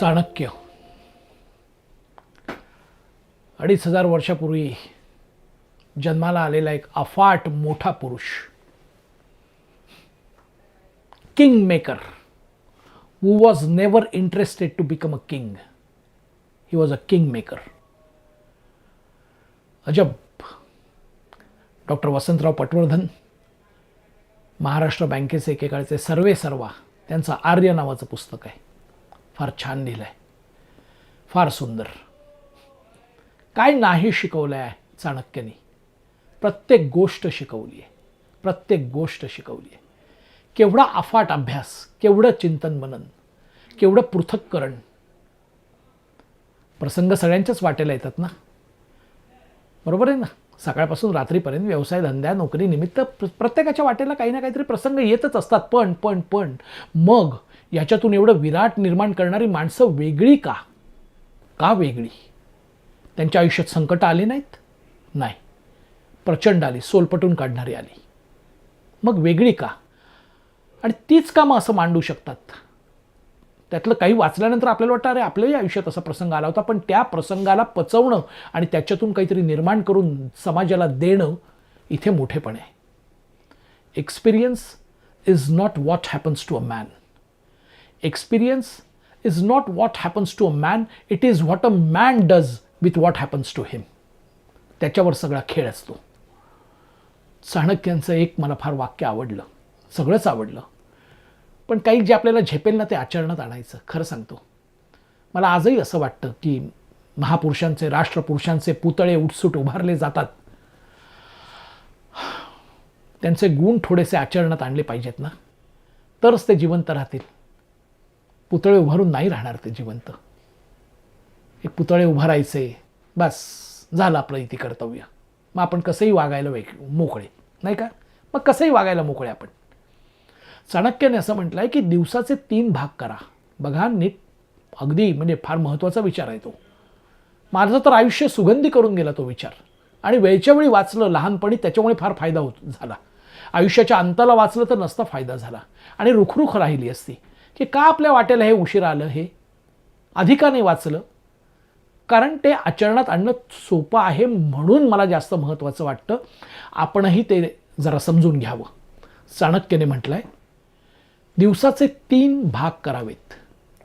चाणक्य अडीच हजार वर्षापूर्वी जन्माला आलेला एक अफाट मोठा पुरुष. King maker who was never interested to become a king he was a king maker अजब. डॉक्टर वसंतराव पटवर्धन महाराष्ट्र बँकेचे एकेकाळचे सर्वे सर्वा त्यांचं आर्य नावाचं पुस्तक आहे. फार छान लिहिलं आहे फार सुंदर. काय नाही शिकवलं आहे चाणक्यानी. प्रत्येक गोष्ट शिकवली आहे प्रत्येक गोष्ट शिकवली आहे केवढा अफाट अभ्यास केवढं चिंतन मनन केवढं पृथक्करण. प्रसंग सगळ्यांच्याच वाटेला येतात ना? बरोबर आहे ना? सकाळपासून रात्रीपर्यंत व्यवसाय धंद्या नोकरीनिमित्त प्र- प्रत्येकाच्या वाटेला काही ना काहीतरी प्रसंग येतच असतात. पण पण पण मग याच्यातून एवढं विराट निर्माण करणारी माणसं वेगळी का? का वेगळी? त्यांच्या आयुष्यात संकट आली नाहीत? नाही. प्रचंड आली सोलपटून काढणारी आली. मग वेगळी का? आणि तीच कामं असं मांडू शकतात. त्यातलं काही वाचल्यानंतर आपल्याला वाटतं अरे आपल्याही आयुष्यात असा प्रसंग आला होता. पण त्या प्रसंगाला पचवणं आणि त्याच्यातून काहीतरी निर्माण करून समाजाला देणं इथे मोठेपण आहे. Experience is not what happens to a man experience is not what happens to a man it is what a man does with what happens to him त्याच्यावर सगळा खेळ असतो. चाणक्यांचं एक मला फार वाक्य आवडलं. सगळंच आवडलं. पण काही जे आपल्याला झेपेल ना ते आचरणात आणायचं खरं सांगतो. मला आजही असं वाटतं की महापुरुषांचे राष्ट्रपुरुषांचे पुतळे उठसूट उभारले जातात. त्यांचे गुण थोडेसे आचरणात आणले पाहिजेत ना. तरच ते जिवंत राहतील. पुतळे उभारून नाही राहणार ते जिवंत. एक पुतळे उभारायचे बस झालं आपलं इथे कर्तव्य. मग आपण कसंही वागायला वेग मोकळे. नाही का? मग कसंही वागायला मोकळे आपण. चाणक्याने असं म्हटलं आहे की दिवसाचे तीन भाग करा. बघा नीट अगदी म्हणजे फार महत्त्वाचा विचार आहे तो. माझं तर आयुष्य सुगंधी करून गेला तो विचार. आणि वेळच्या वेळी वाचलं लहानपणी त्याच्यामुळे फार फायदा होत झाला. आयुष्याच्या अंताला वाचलं तर नसता फायदा झाला. आणि रुखरुख राहिली असती. की का आपल्या वाटेला हे उशीर आलं हे? अधिकाने वाचलं. कारण ते आचरणात आणणं सोपं आहे म्हणून मला जास्त महत्त्वाचं वाटतं. आपणही ते जरा समजून घ्यावं. चाणक्याने म्हटलं आहे दिवसाचे तीन भाग करावेत.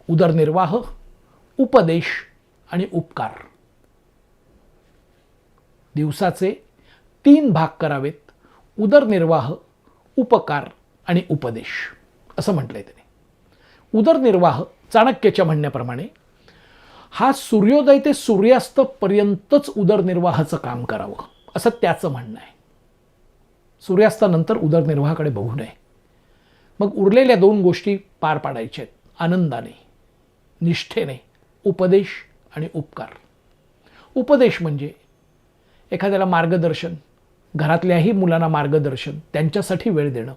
उदरनिर्वाह उपदेश आणि उपकार. दिवसाचे तीन भाग करावेत. उदरनिर्वाह उपकार आणि उपदेश. असं म्हटलंय त्याने. उदरनिर्वाह चाणक्याच्या म्हणण्याप्रमाणे हा सूर्योदय ते सूर्यास्त पर्यंतच उदरनिर्वाहाचं काम करावं असं त्याचं म्हणणं आहे. सूर्यास्तानंतर उदरनिर्वाहाकडे बघू नये. मग उरलेल्या दोन गोष्टी पार पाडायच्या आहेत. आनंदाने निष्ठेने उपदेश आणि उपकार. उपदेश म्हणजे एखाद्याला मार्गदर्शन घरातल्याही मुलांना मार्गदर्शन त्यांच्यासाठी वेळ देणं.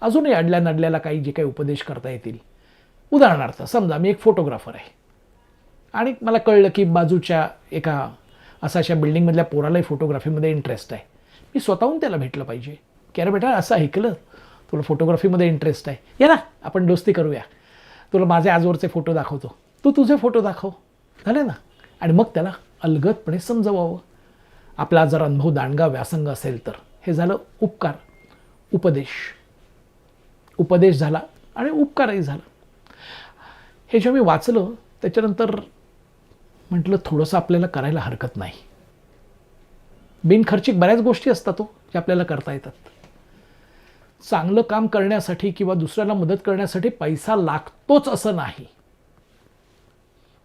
अजूनही अडल्या नडल्याला काही जे काही उपदेश करता येतील. उदाहरणार्थ समजा मी एक फोटोग्राफर आहे. आणि मला कळलं की बाजूच्या एका असा अशा बिल्डिंगमधल्या पोरालाही फोटोग्राफीमध्ये इंटरेस्ट आहे. मी स्वतःहून त्याला भेटलं पाहिजे. की अरे बेटा असं ऐकलं? तुला फोटोग्राफीमध्ये इंटरेस्ट आहे. या ना आपण दोस्ती करूया. तुला माझे आजवरचे फोटो दाखवतो. तू तुझे फोटो दाखव. झाले ना? आणि मग त्याला अलगदपणे समजवावं. आपला जर अनुभव दांडगा व्यासंग असेल तर. हे झालं उपकार. उपदेश. उपदेश झाला आणि उपकारही झाला. हे जेव्हा मी वाचलं त्याच्यानंतर म्हटलं थोडंसं आपल्याला करायला हरकत नाही. बिनखर्चिक बऱ्याच गोष्टी असतात तो ज्या आपल्याला करता येतात. चांगलं काम करण्यासाठी किंवा दुसऱ्याला मदत करण्यासाठी पैसा लागतोच असं नाही.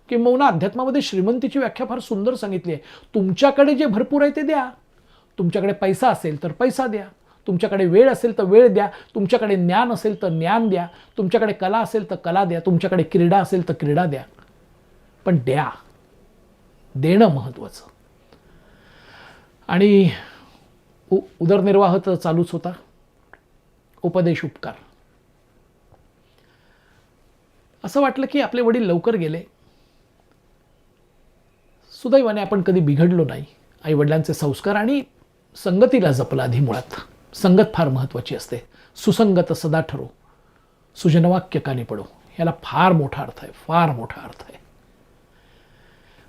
किंबहुना अध्यात्मामध्ये श्रीमंतीची व्याख्या फार सुंदर सांगितली आहे. तुमच्याकडे जे भरपूर आहे ते द्या. तुमच्याकडे पैसा असेल तर पैसा द्या. तुमच्याकडे वेळ असेल तर वेळ द्या. तुमच्याकडे ज्ञान असेल तर ज्ञान द्या. तुमच्याकडे कला असेल तर कला द्या. तुमच्याकडे क्रीडा असेल तर क्रीडा द्या. पण द्या. देणं महत्त्वाचं. आणि उ उदरनिर्वाह तर चालूच होता. उपदेश उपकार. असं वाटलं की आपले वडील लवकर गेले. सुदैवाने आपण कधी बिघडलो नाही. आईवडिलांचे संस्कार आणि संगतीला जपला आधी मुळात. संगत फार महत्त्वाची असते. सुसंगत सदा ठरो. सुजनवाक्य कानी पडो. याला फार मोठा अर्थ आहे. फार मोठा अर्थ आहे.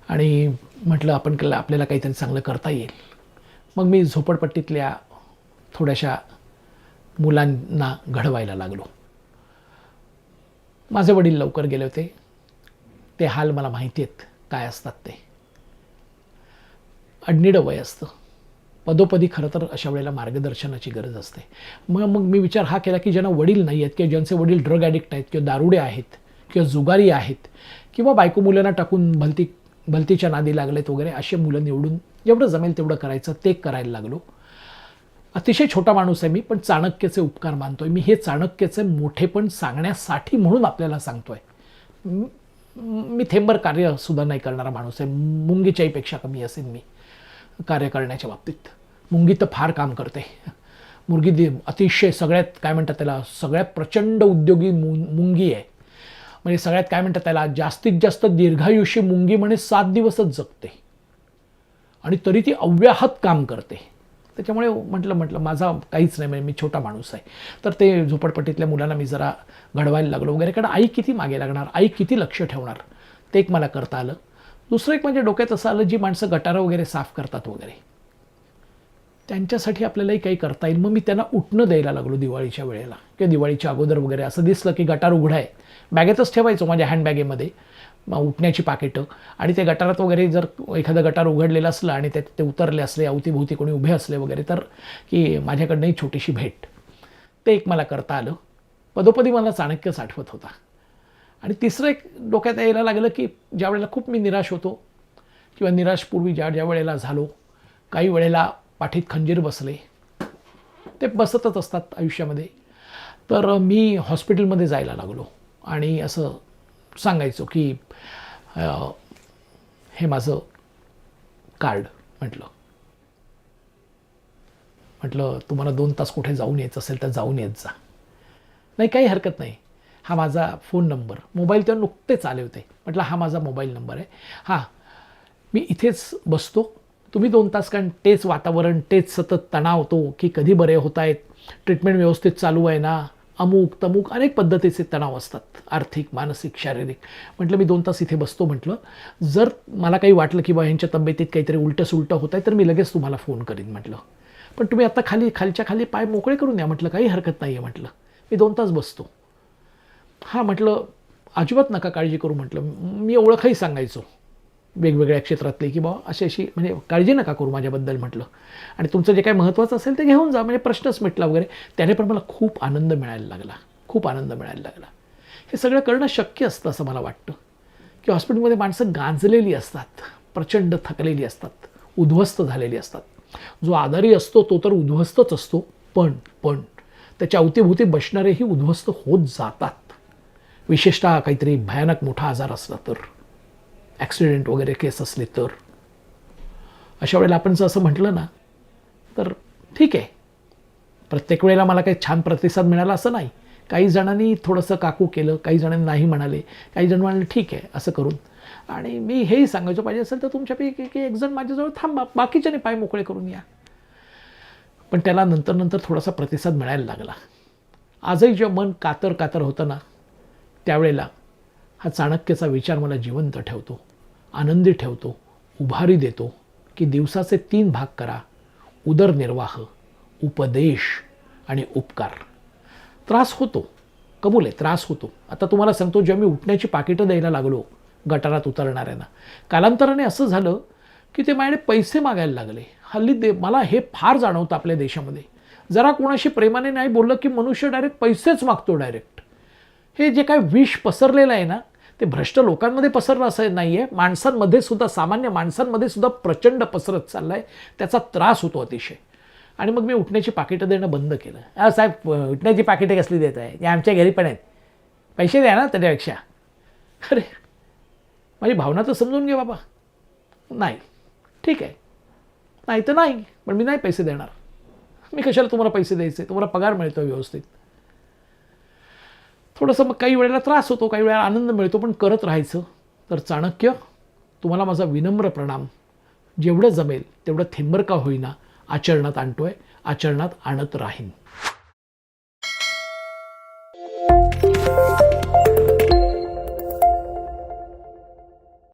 आणि म्हटलं आपण आपल्याला काहीतरी चांगलं करता येईल. मग मी झोपडपट्टीतल्या थोड्याशा मुलांना घडवायला लागलो. माझे वडील लवकर गेले होते. ते हाल मला माहिती आहेत काय असतात ते. अडनिडं वय असतं. पदोपदी खरं तर अशा वेळेला मार्गदर्शनाची गरज असते. मग मग मी विचार हा केला की ज्यांना वडील नाही आहेत किंवा ज्यांचे वडील ड्रग ॲडिक्ट आहेत किंवा दारुडे आहेत किंवा जुगारी आहेत किंवा बायको मुलांना टाकून भलती भलतीच्या नादी लागलेत वगैरे असे मुलं निवडून जेवढं जमेल तेवढं करायचं ते करायला लागलो. अतिशय छोटा माणूस आहे मी पण चाणक्याचे उपकार मानतोय. मी हे चाणक्याचे मोठेपण सांगण्यासाठी म्हणून आपल्याला सांगतोय. मी थेंबर कार्यसुद्धा नाही करणारा माणूस आहे. मुंगीच्याहीपेक्षा कमी असेल मी कार्य करण्याच्या बाबतीत. मुंगी तर फार काम करते. मुलगी दि अतिशय सगळ्यात काय म्हणतात त्याला सगळ्यात प्रचंड उद्योगी मु मुंगी आहे. म्हणजे सगळ्यात काय म्हणतात त्याला जास्तीत जास्त दीर्घायुष्य मुंगी म्हणे सात दिवसच जगते. आणि तरी ती अव्याहत काम करते. त्याच्यामुळे म्हटलं म्हटलं माझा काहीच नाही म्हणजे मी छोटा माणूस आहे. तर ते झोपडपट्टीतल्या मुलांना मी जरा घडवायला लागलो वगैरे. कारण आई किती मागे लागणार? आई किती लक्ष ठेवणार? ते एक मला करता आलं. दुसरं एक म्हणजे डोक्यात असं आलं जी माणसं गटारं वगैरे साफ करतात वगैरे. त्यांच्यासाठी आपल्यालाही काही करता येईल. मग मी त्यांना उठणं द्यायला लागलो दिवाळीच्या वेळेला. किंवा दिवाळीच्या अगोदर वगैरे असं दिसलं की गटार उघडा आहे. बॅगेतच ठेवायचो माझ्या हँडबॅगेमध्ये मग उठण्याची पाकिटं. आणि ते गटारात वगैरे जर एखादं गटार उघडलेलं असलं आणि त्यात ते उतरले असले अवतीभोवती कोणी उभे असले वगैरे तर की माझ्याकडनंही छोटीशी भेट. ते एक मला करता आलं. पदोपदी मला चाणक्य साठवत होता. आणि तिसरं एक डोक्यात यायला लागलं की ज्या वेळेला खूप मी निराश होतो किंवा निराशपूर्वी ज्या ज्या वेळेला झालो काही वेळेला पाठीत खंजीर बसले. ते बसतच असतात आयुष्यामध्ये. तर मी हॉस्पिटलमध्ये जायला लागलो. आणि असं सांगायचो की हे माझं कार्ड म्हटलं. म्हटलं तुम्हाला दोन तास कुठे जाऊन यायचं असेल तर जाऊन येत जा. नाही काही हरकत नाही. हा माझा फोन नंबर मोबाईल तेव्हा नुकतेच आले होते. म्हटलं हा माझा मोबाईल नंबर आहे. हां मी इथेच बसतो. तुम्ही दोन तास कारण तेच वातावरण तेच सतत तणाव होतो की कधी बरे होत आहेत ट्रीटमेंट व्यवस्थित चालू आहे ना? अमुक तमुक अनेक पद्धतीचे तणाव असतात आर्थिक मानसिक शारीरिक. म्हटलं मी दोन तास इथे बसतो म्हटलं. जर मला काही वाटलं की बा ह्यांच्या तब्येतीत काहीतरी उलटं सुलटं होत आहे तर मी लगेच तुम्हाला फोन करीन म्हटलं. पण तुम्ही आता खाली खालच्या खाली पाय मोकळे करून द्या म्हटलं. काही हरकत नाही आहे म्हटलं. मी दोन तास बसतो. हां म्हटलं. अजिबात नका काळजी करू म्हटलं. मी ओळखही सांगायचो. वेगवेगळ्या क्षेत्रातले की बाबा अशी अशी म्हणजे काळजी नका करू माझ्याबद्दल म्हटलं. आणि तुमचं जे काही महत्त्वाचं असेल ते घेऊन जा म्हणजे प्रश्नच मिटला वगैरे. त्याने पण मला खूप आनंद मिळायला लागला. खूप आनंद मिळायला लागला. हे सगळं करणं शक्य असतं असं मला वाटतं. की हॉस्पिटलमध्ये माणसं गांजलेली असतात प्रचंड थकलेली असतात उद्ध्वस्त झालेली असतात. जो आजारी असतो तो तर उद्ध्वस्तच असतो पण पण त्याच्या अवतीभोवती बसणारेही उद्ध्वस्त होत जातात. विशेषतः काहीतरी भयानक मोठा आजार असला तर. ॲक्सिडेंट वगैरे केस असले तर. अशा वेळेला आपण जर असं म्हटलं ना तर ठीक आहे. प्रत्येक वेळेला मला काही छान प्रतिसाद मिळाला असं नाही. काही जणांनी थोडंसं काकू केलं काही जणांनी नाही म्हणाले काही जण म्हणाले ठीक आहे असं करून. आणि मी हेही सांगायचं पाहिजे असेल तर तुमच्यापैकी की एक जण माझ्याजवळ थांबा बाकीच्याने पाय मोकळे करून या. पण त्याला नंतर नंतर थोडासा प्रतिसाद मिळायला लागला. आजही जेव्हा मन कातर कातर होतं ना त्यावेळेला हा चाणक्याचा विचार मला जिवंत ठेवतो. आनंदी ठेवतो उभारी देतो की दिवसाचे तीन भाग करा. उदरनिर्वाह उपदेश आणि उपकार. त्रास होतो. कबूल आहे त्रास होतो. आता तुम्हाला सांगतो जेव्हा मी उठण्याची पाकिटं द्यायला लागलो गटारात उतरणाऱ्यांना कालांतराने असं झालं की ते माझ्याकडे पैसे मागायला लागले. हल्ली दे मला हे फार जाणवतं आपल्या देशामध्ये. जरा कोणाशी प्रेमाने नाही बोललं की मनुष्य डायरेक्ट पैसेच मागतो डायरेक्ट हे जे काय विष पसरलेलं आहे ना ते भ्रष्ट लोकांमध्ये पसरलं असं नाही आहे माणसांमध्ये सुद्धा सामान्य माणसांमध्ये सुद्धा प्रचंड पसरत चाललं आहे त्याचा त्रास होतो अतिशय. आणि मग मी उठण्याची पाकिटं देणं बंद केलं. साहेब उठण्याची पाकिटं कसली देत आहे? या आमच्या घरी पण आहेत. पैसे द्या ना त्याच्यापेक्षा. अरे माझी भावना तर समजून घे बाबा. नाही. ठीक आहे. नाही तर नाही पण मी नाही पैसे देणार. मी कशाला तुम्हाला पैसे द्यायचे? तुम्हाला पगार मिळतो व्यवस्थित. थोडंसं मग काही वेळेला त्रास होतो काही वेळेला आनंद मिळतो पण करत राहायचं. तर चाणक्य तुम्हाला माझा विनम्र प्रणाम. जेवढं जमेल तेवढं थेंबर का होईना. आचरणात आणतो आहे आचरणात आणत राहीन.